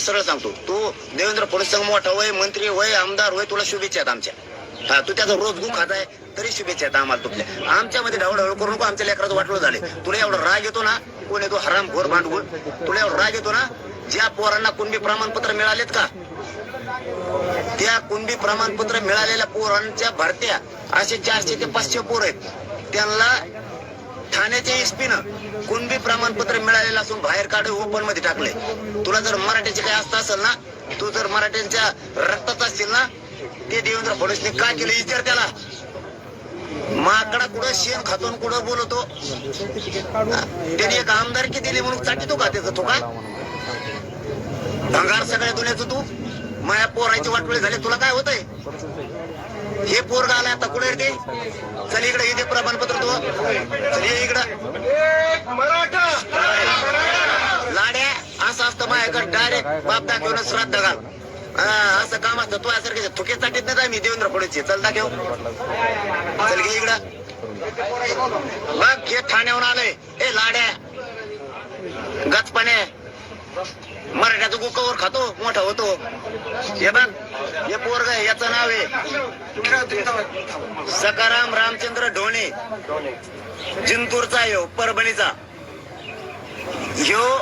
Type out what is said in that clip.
मी सरळ सांगतो तू देवेंद्र फडणवीस मोठा वय मंत्री वय आमदार होय तुला शुभेच्छा आहेत आमच्या. हा तू त्याचा रोज गुख खात आहे तरी शुभेच्छा आहेत आम्हाला तुमच्या. आमच्यामध्ये ढवळढवळ करू नको आमच्या लेकराचं वाटलं झाले तुला एवढा राग येतो ना कोण येतो? हराम घोर भांडवल. तुला एवढा राग येतो ना ज्या पोरांना कुणबी प्रमाणपत्र मिळालेत का? त्या कुणबी प्रमाणपत्र मिळालेल्या पोरांच्या भरत्या असे चारशे ते पाचशे पोर आहेत. त्यांना ठाण्याच्या एसपीनं कुणबी प्रमाणपत्र मिळालेलं असून बाहेर काढून ओपनमध्ये टाकले. तुला जर मराठ्याचे काय असता असेल ना तू जर मराठ्यांच्या रक्तात असतील ना ते देवेंद्र फडणवीसने काय केलं? विचार त्याला. माकडा कुठं शेण खातून कुठं बोलतो? त्याने एक आमदारकी दिली म्हणून चाटितो का त्याचा तो का? भंगार सगळ्या दुनियाचं तू? माया पोरायची वाटवळी झाले तुला काय होतंय? हे पोरग आलाय आता कुठे रे ते? चल इकडे इथे प्रमाणपत्र तो चल ये इकडं. लाड्या असं असतं माझ्याकडे डायरेक्ट बाप दाखवून श्राद्ध घाल. असं काम असतं. तू यासारखे थुके चाटीत नाही मी देवेंद्र फडणवीसचे चल दाखव. चल घे इकडं. बघ हे ठाण्याहून आलंय. ए लाड्या. गचपणे. मराठ्याचं गुकावर खातो मोठा होतो. हे बघ हे पोरग याचं नाव आहे. सकाराम रामचंद्र ढोणे. जिंतूरचा यो परभणीचा. ह्यो